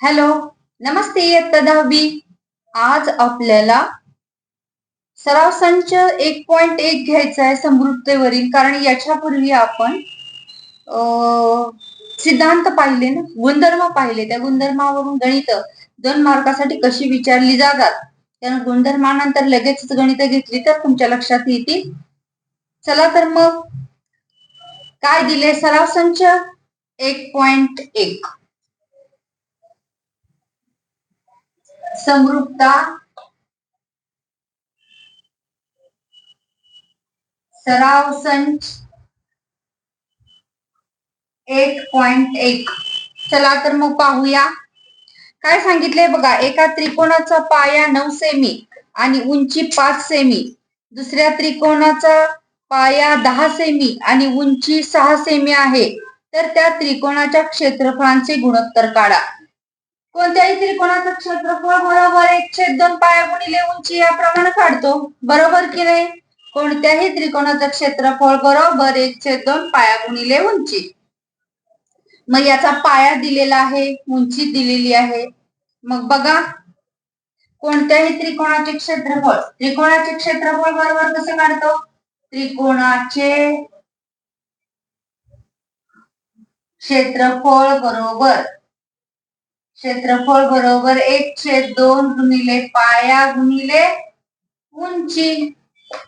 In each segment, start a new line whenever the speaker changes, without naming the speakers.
Hello नमस्ते इयत्ता दहावी. आज आपल्याला सराव संच एक पॉइंट एक घ्यायचा आहे समृद्धतेवरील कारण याच्यापूर्वी आपण सिद्धांत पाहिले ना? गुणधर्म पाहिले. त्या गुणधर्मावरून गणित दोन मार्कासाठी कशी विचारली जातात? त्यानं गुणधर्मानंतर लगेच गणित घेतली तर तुमच्या लक्षात येतील. चला तर मग काय दिले सराव संच एक पॉइंट एक. समृद्धता सराव संच एक पॉइंट एक. चला तर मग पाहूया. काय सांगितले बघा एका त्रिकोणाचा पाया नऊ सेमी आणि उंची पाच सेमी दुसऱ्या त्रिकोणाचा पाया दहा सेमी आणि उंची सहा सेमी आहे. तर त्या त्रिकोणाच्या क्षेत्रफळांचे गुणोत्तर काढा. कोणत्याही त्रिकोणाचं क्षेत्रफळ बरोबर एक छेद दोन पाया गुणिले उंची याप्रमाणे काढतो. बरोबर की नाही? कोणत्याही त्रिकोणाचं क्षेत्रफळ बरोबर एक छेद दोन पाया गुणिले उंची. मग याचा पाया दिलेला आहे उंची दिलेली आहे. मग बघा. कोणत्याही त्रिकोणाचे क्षेत्रफळ त्रिकोणाचे क्षेत्रफळ बरोबर कसं काढतो? त्रिकोणाचे क्षेत्रफळ बरोबर. क्षेत्रफळ बरोबर एक छेद दोन गुणिले पाया गुणिले उंची.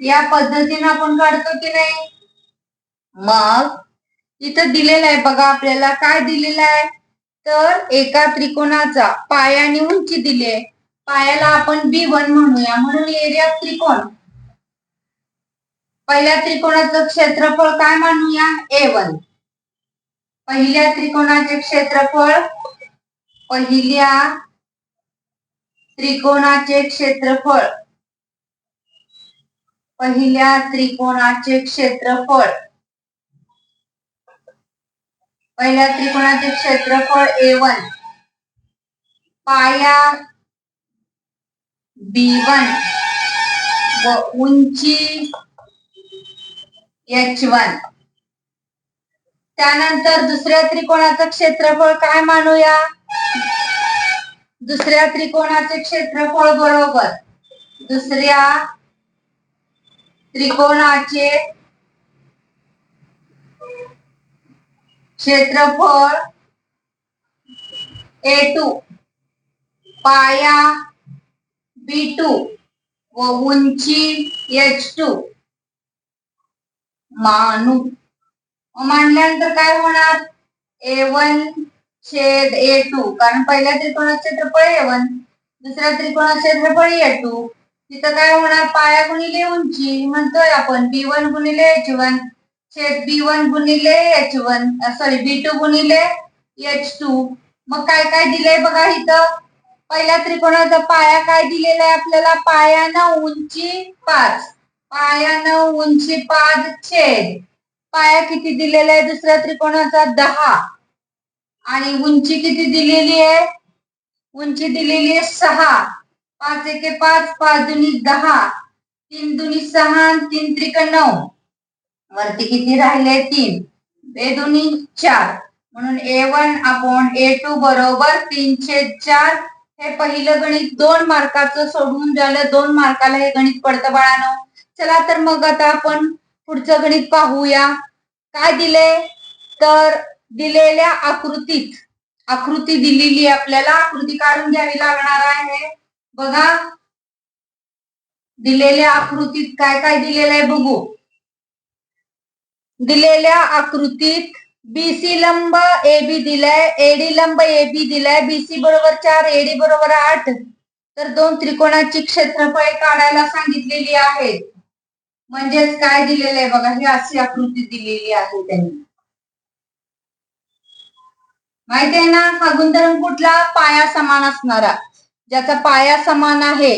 या पद्धतीने आपण काढतो की नाही? मग इथं दिलेलं आहे बघा आपल्याला. काय दिलेलं आहे? तर एका त्रिकोणाचा पाया आणि उंची दिली आहे. पायाला आपण बी वन म्हणूया. म्हणून एरिया त्रिकोण. पहिल्या त्रिकोणाचं क्षेत्रफळ काय मानूया? ए वन पहिल्या त्रिकोणाचे क्षेत्रफळ पहिल्या त्रिकोणाचे क्षेत्रफळ. पहिल्या त्रिकोणाचे क्षेत्रफळ. पहिल्या त्रिकोणाचे क्षेत्रफळ ए वन पाया बी वन व उंची एच वन त्यानंतर दुसऱ्या त्रिकोणाचं क्षेत्रफळ काय मानूया? दुसऱ्या त्रिकोणाचे क्षेत्रफळ बरोबर. दुसऱ्या त्रिकोणाचे क्षेत्रफळ ए टू. पाया बी टू व उंची एच टू. मानू. मांडल्यानंतर काय होणार? ए वन छेद ए टू. कारण पहिल्या त्रिकोणाचे क्षेत्रफळ ए वन दुसऱ्या त्रिकोणाचे क्षेत्रफळ ए टू. तिथं काय होणार? पाया गुणिले उंची. म्हणतोय आपण बी वन गुणिले एच वन. छेद बी वन गुणिले H one. Sorry B two गुणिले एच टू. मग काय काय दिलंय बघा इथं? पहिल्या त्रिकोणाचा पाया काय दिलेला आहे आपल्याला? पायानं उंची पाच. पायानं उंची पाच छेद. पाया किती दिलेला आहे दुसऱ्या त्रिकोणाचा? दहा. आणि उंची किती दिलेली आहे? उंची दिलेली आहे सहा. पाच एके पाच पाच दुनी दहा. तीन दुनी सहा तीन त्रिक नऊ. वरती किती राहिले? तीन. बे दोन्ही चार. म्हणून A one upon A two बरोबर तीनशे चार. हे पहिलं गणित दोन मार्काचं सोडून झालं. दोन मार्काला हे गणित पडतं बाळानो. चला तर मग आता आपण पुढचं गणित पाहूया. काय दिले? तर दिलेल्या आकृतीत आकृती दिलेली आपल्याला आकृती काढून घ्यावी लागणार आहे. बघा दिलेल्या आकृतीत काय काय दिलेलं आहे बघू. दिलेल्या आकृतीत बीसी लंब ए बी दिलाय एडी लंब ए बी दिलाय बीसी बरोबर चार एडी बरोबर आठ. तर दोन त्रिकोणाची क्षेत्रफळ काढायला सांगितलेली आहेत म्हणजेच काय दिलेलं आहे बघा ही अशी आकृती दिलेली आहे त्यांनी. माहिती आहे ना हा गुणधर्म कुठला? पाया समान असणारा. ज्याचा पाया समान आहे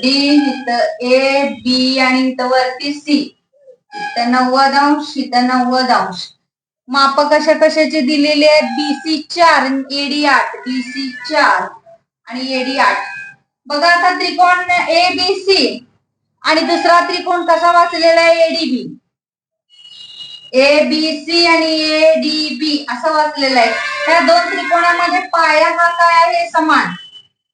डी इथं ए बी आणि इथं वरती सी. इथं नव्वद अंश इथं नव्वद अंश. माप कशा कशाचे दिलेले आहेत? बीसी चार एडी आठ. बीसी चार आणि एडी आठ. बघा आता त्रिकोण ए बी सी. आणि दुसरा त्रिकोण कसा वाचलेला आहे? एडीबी ए बी सी आणि ए डी बी असं वाचलेलं आहे. त्या दोन त्रिकोणामध्ये पाया हा काय आहे? समान.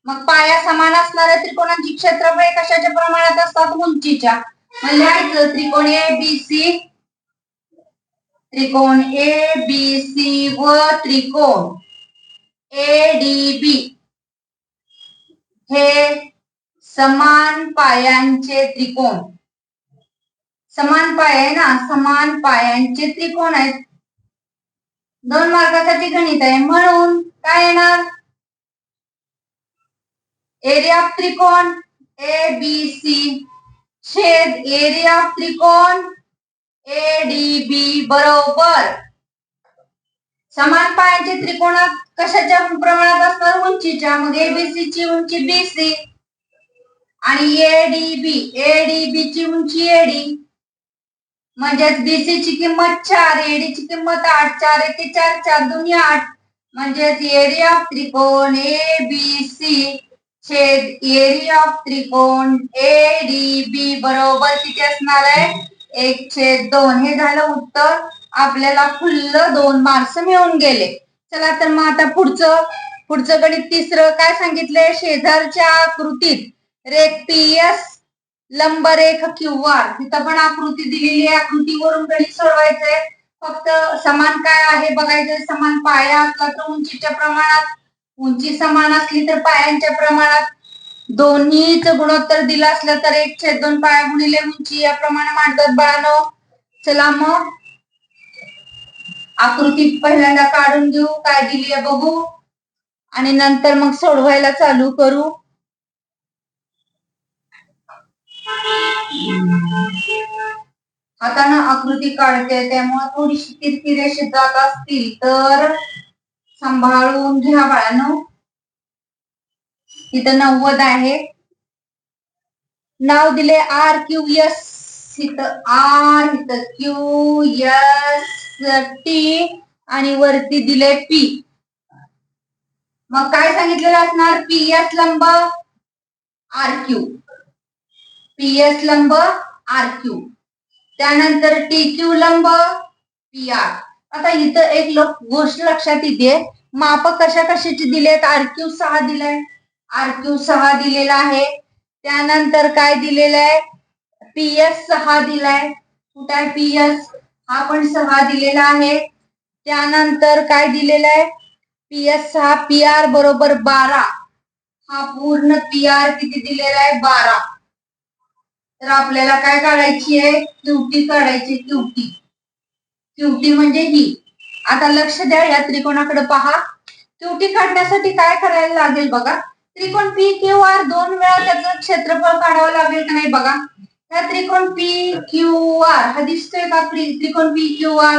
मग पाया समान असणाऱ्या त्रिकोणांची क्षेत्रफळ कशाच्या प्रमाणात असतात? उंचीच्या. मग लिहायचं त्रिकोण ए बी सी त्रिकोण ए बी सी व त्रिकोण ए डी बी हे समान पायांचे त्रिकोण. समान पाय आहे ना? समान पायांचे त्रिकोण आहेत? दोन मार्गासाठी गणित आहे. म्हणून काय येणार? एरिया ऑफ त्रिकोण ए बी सी छेद एरिया ऑफ त्रिकोण ए डी बी बरोबर. समान पायांचे त्रिकोणात कशाच्या प्रमाणात असणार? उंचीच्या. मग एबीसी ची उंची बी सी आणि A D B A D बी ची उंची एडी म्हणजेच देशीची ची किंमत चार एडीची किंमत आठ चार एके चार चार दोन्ही आठ. म्हणजेच एरिया ऑफ त्रिकोण ए बी सी छेद एरिया ऑफ त्रिकोण ए डी बी बरोबर किती असणार आहे? एक छेद दोन. हे झालं उत्तर. आपल्याला खुल्ल दोन मार्क्स मिळून गेले. चला तर मग आता पुढचं. पुढचं गणित तिसरं. काय सांगितलंय? शेजारच्या आकृतीत रेख एस लंबरेख किंवा तिथं पण आकृती दिलेली आहे. आकृतीवरून गणित सोडवायचंय. फक्त समान काय आहे बघायचंय. समान पाया असला तर उंचीच्या प्रमाणात उंची समान असली तर पायांच्या प्रमाणात. दोन्हीच गुणोत्तर दिलं असलं तर एक छेद दोन पाया गुणिले उंची. या प्रमाणे मांडतात बाळानो. चला मग. आकृती पहिल्यांदा काढून घेऊ. काय दिली आहे बघू. आणि नंतर मग सोडवायला चालू करू. हातानं आकृती काढते त्यामुळे थोडीशी तिरकी रेषेत जात असतील तर सांभाळून घ्या बाळानो. इथं नव्वद आहे. नाव दिले आर क्यू एस इथं आर इथं क्यू एस टी आणि वरती दिले पी. मग काय सांगितलेलं असणार? पी एस लंब आर क्यू. पी एस लंब आर क्यू त्यानंतर टी क्यू लंब पी आर आता इथं एक लोक गोष्ट लक्षात येते. माप कशा कशाची दिलेत? आर क्यू सहा दिलाय. आर क्यू सहा दिलेला आहे. त्यानंतर काय दिलेलं आहे पी एस सहा दिलाय. कुठे आहे पी एस हा पण सहा दिलेला आहे. त्यानंतर काय दिलेलं आहे पी एस सहा पी आर बरोबर बारा. हा पूर्ण पी आर किती दिलेला आहे? बारा. तर आपल्याला काय काढायची आहे? क्यूटी काढायची क्यूटी क्यूटी म्हणजे ही. आता लक्ष द्या या त्रिकोणाकडे पहा. क्यूटी काढण्यासाठी काय करायला लागेल बघा? त्रिकोण पी क्यू आर दोन वेळा त्याचं क्षेत्रफळ काढावं लागेल का नाही बघा? हा त्रिकोण पी क्यू आर हा दिसतोय का त्रिकोण पी क्यू आर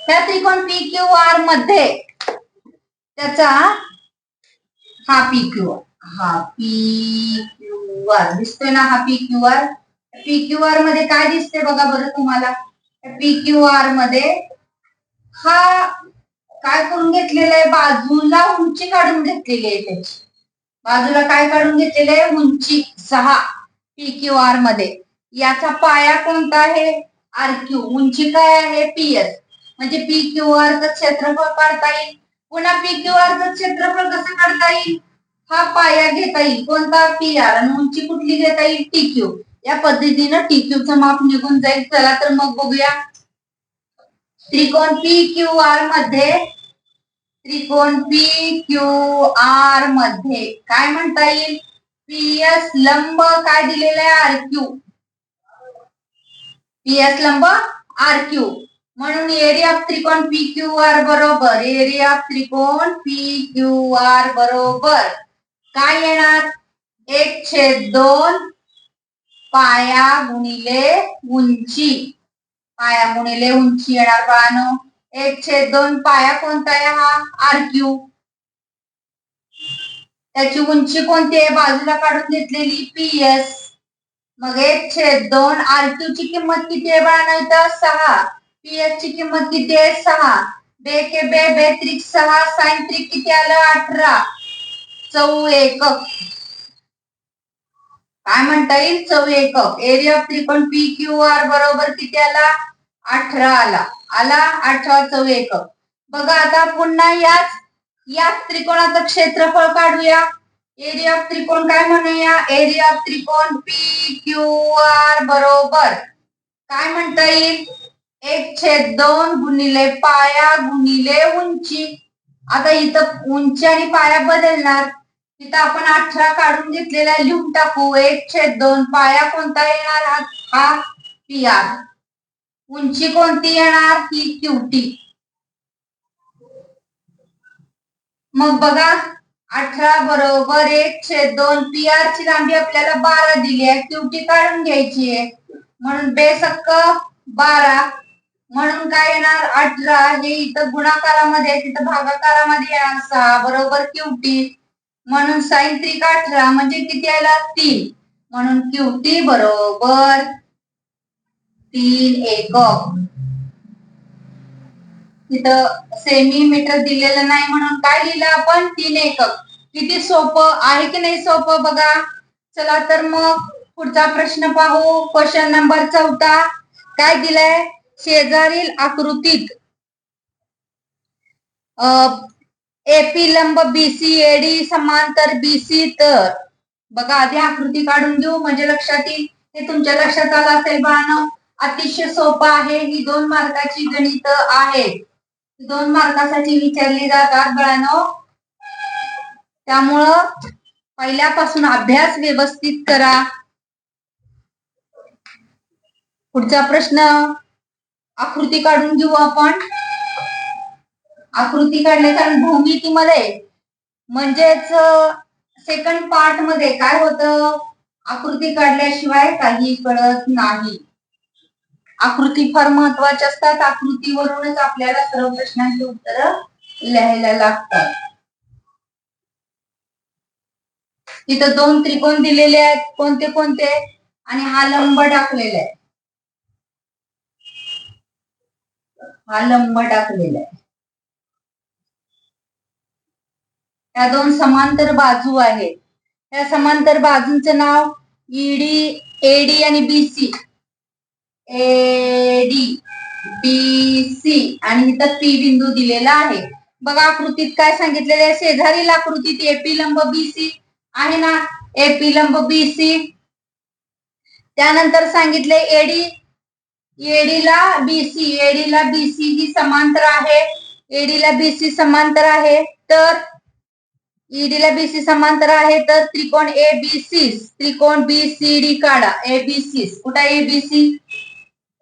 ह्या त्रिकोण पी क्यू आरमध्ये त्याचा हा पी क्यू आर हा पी क्यू आर दिसतोय ना हा P Q R P Q आरमध्ये काय दिसते बघा बरं तुम्हाला? पी क्यू आरमध्ये हा काय करून घेतलेला आहे? बाजूला उंची काढून घेतलेली आहे त्याची. बाजूला काय काढून घेतलेलं आहे? उंची सहा पी क्यू आरमध्ये. याचा पाया कोणता आहे? आर क्यू उंची काय आहे? पी एस म्हणजे पी क्यू आरचं क्षेत्रफळ काढता येईल. पुन्हा पी क्यू आरचं क्षेत्रफळ कसं काढता येईल? हा पाया घेता येईल. कोणता? पी आर आणि उंची कुठली घेता येईल? टी क्यू या पद्धतीनं टी क्यूचं माप निघून जाईल. चला तर मग बघूया. त्रिकोण पी क्यू आरमध्ये त्रिकोण पी क्यू आरमध्ये काय म्हणता येईल? पी एस लंब काय दिलेलं आहे? आर क्यू पी एस लंब आर क्यू म्हणून एरिया ऑफ त्रिकोण पी क्यू आर बरोबर. एरिया ऑफ त्रिकोण पी क्यू आर बरोबर. काय येणार? एक छेद दोन पाया गुणिले उंची. पाया गुणिले उंची येणार बाळानो. एक छेद दोन पाया कोणता आहे हा? आर क्यू त्याची उंची कोणती आहे? बाजूला काढून घेतलेली पी एस मग एक छेद दोन आर क्यू ची किंमत किती आहे बाळा इथं? सहा. पी एस ची किंमत किती आहे? सहा. बे के बे बे त्रिक सहा सायंत्रिक त्रिक किती आलं? अठरा. चौ एकक काय म्हणता येईल? चौ एकक एरिया ऑफ त्रिकोण पी क्यू आर बरोबर किती आला? अठरा आला. आला अठरा चौ एकक बघा आता पुन्हा याच याच त्रिकोणाचं क्षेत्रफळ काढूया. एरिया ऑफ त्रिकोण काय म्हणूया? एरिया ऑफ त्रिकोण पी क्यू आर बरोबर. काय म्हणता येईल? एक छेद दोन गुणिले पाया गुणिले उंची. आता इथं उंची आणि पाया बदलणार. तिथं आपण अठरा काढून घेतलेला लिहून टाकू. एक छेद दोन. पाया कोणता येणार हा? पी आर उंची कोणती येणार? ही क्यूटी मग बघा अठरा बरोबर एक छेद दोन. पी आर ची लांबी आपल्याला बारा दिली आहे. क्यूटी काढून घ्यायची आहे. म्हणून बेसक्क बारा. म्हणून काय येणार? अठरा. हे इथं गुणाकारामध्ये आहे, तिथं भागाकारामध्ये येणार सहा. बरोबर क्यूटी म्हणून साईन त्रिक अठरा म्हणजे किती आला? तीन. म्हणून क्यूटी बरोबर तीन एकक. तिथं सेमीमीटर दिलेलं नाही म्हणून काय लिहिलं आपण? तीन एकक. किती सोपं? आहे की नाही सोपं बघा. चला तर मग पुढचा प्रश्न पाहू. क्वेश्चन नंबर चौथा. काय दिलाय? शेजारील आकृतीत. एपी लंब बीसी एडी समांतर बीसी तर. बघा आधी आकृती काढून घेऊ म्हणजे लक्षात येईल. हे तुमच्या लक्षात आलं असेल बाण अतिशय सोपं आहे. ही दोन मार्काची गणित आहेत दोन मार्कासाठी विचारली जातात बाळांनो. त्यामुळं पहिल्यापासून अभ्यास व्यवस्थित करा. पुढचा प्रश्न. आकृती काढून घेऊ आपण. आकृती काढले कारण भूमितीमध्ये. म्हणजेच सेकंड पार्टमध्ये काय होतं? आकृती काढल्याशिवाय काही कळत नाही. आकृती फार महत्वाची असतात. आकृतीवरूनच आपल्याला सर्व प्रश्नांची उत्तर लिहायला लागतात. तिथं दोन त्रिकोण दिलेले आहेत. कोणते कोणते? आणि हा लंब टाकलेला आहे. हा लंब टाकलेला आहे. या दोन समांतर बाजू आहेत. या समांतर बाजूंचं नाव ईडी एडी आणि बीसी एडी बीसी आणि इथं पी बिंदू दिलेला आहे. बघा आकृतीत काय सांगितलेले आहे? शेजारील आकृतीत एपी लंब बीसी आहे ना? एपी लंब बीसी त्यानंतर सांगितले एडी एडीला बीसी एडीला बीसी ही समांतर आहे. एडीला बीसी समांतर आहे. तर ईडीला बीसी समांतर आहे तर त्रिकोण ए बी सी त्रिकोण बी सी डी काढा. ए बी सी कुठं ए बी सी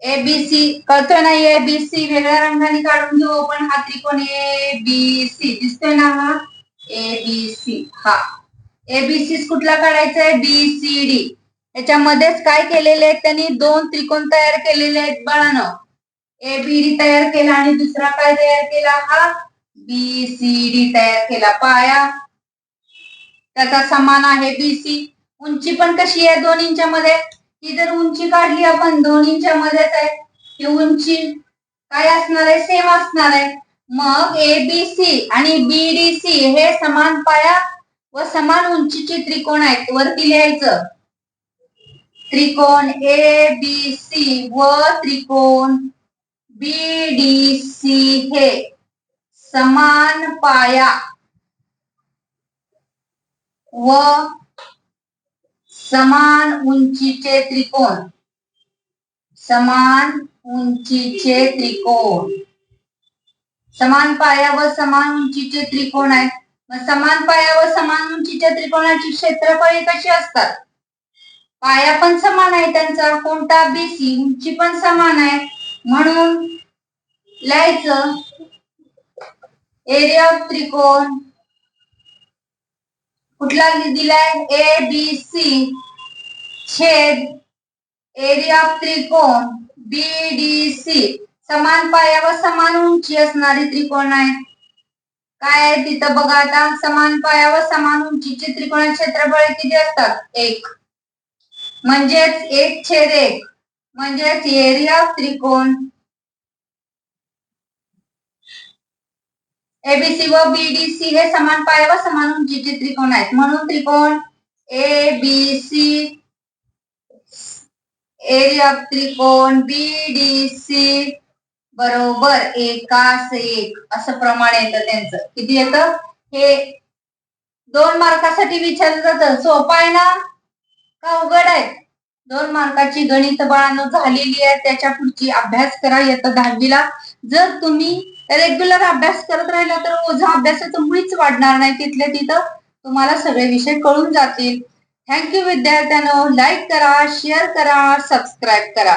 ए बी सी कळतोय ना ए बी सी वेगळ्या रंगाने काढून घेऊ आपण. हा त्रिकोण ए बी सी दिसतोय ना हा? ए बी सी हा. ए बी सी कुठला काढायचा आहे? बी सी डी याच्यामध्येच काय केलेले आहेत त्यांनी? दोन त्रिकोण तयार केलेले आहेत बाळानं. ए बी डी तयार केला आणि दुसरा काय तयार केला? हा? बी सी डी तयार केला. पाया. त्याचा समान आहे बीसी उंची पण कशी आहे दोन मध्ये? ही जर उंची काढली आपण दोन मध्येच आहे ही उंची काय असणार आहे? सेम असणार आहे. मग ए बी सी आणि बी डी सी हे समान पाया व समान उंचीचे त्रिकोण आहेत. वरती लिहायचं. त्रिकोण ए बी सी व त्रिकोण बी डी सी हे समान पाया. व समान उंचीचे त्रिकोण. समान उंचीचे त्रिकोण. समान पाया व समान उंचीचे त्रिकोण आहेत. मग समान पाया व समान उंचीच्या त्रिकोणाची क्षेत्रफळे कशी असतात? पाया पण समान आहे त्यांचा कोणता? बीसी उंची पण समान आहे. म्हणून लिहायचं एरिया ऑफ त्रिकोण कुठला दिलाय ए बी सी छेद. एरिया ऑफ त्रिकोण. बी डी सी समान पाया व समान उंची असणारे त्रिकोण आहे. काय आहे तिथं बघा आता. समान पाया व समान उंचीचे त्रिकोण क्षेत्रफळ किती असतात? एक. म्हणजेच एक छेद एक. म्हणजेच एरिया ऑफ त्रिकोण. एबीसी व बीडीसी हे समान पाय व समान उंचीचे त्रिकोण आहेत. म्हणून त्रिकोण A B C area of त्रिकोण बी डी सी बरोबर एकास एक. असं प्रमाण येतं त्यांचं. किती येतं? हे दोन मार्कासाठी विचारलं जातं. सोपं आहे ना? का उघड आहे? दोन मार्काची गणित बाळानं झालेली आहे. त्याच्या पुढची अभ्यास करा. येतं दहावीला. जर तुम्ही रेग्युलर अभ्यास करत राहिला तर ओझा अभ्यासाचं मुळीच वाढणार नाही. तिथल्या तिथं तुम्हाला सगळे विषय कळून जातील. थँक्यू विद्यार्थ्यांनो. लाईक करा शेअर करा सबस्क्राईब करा.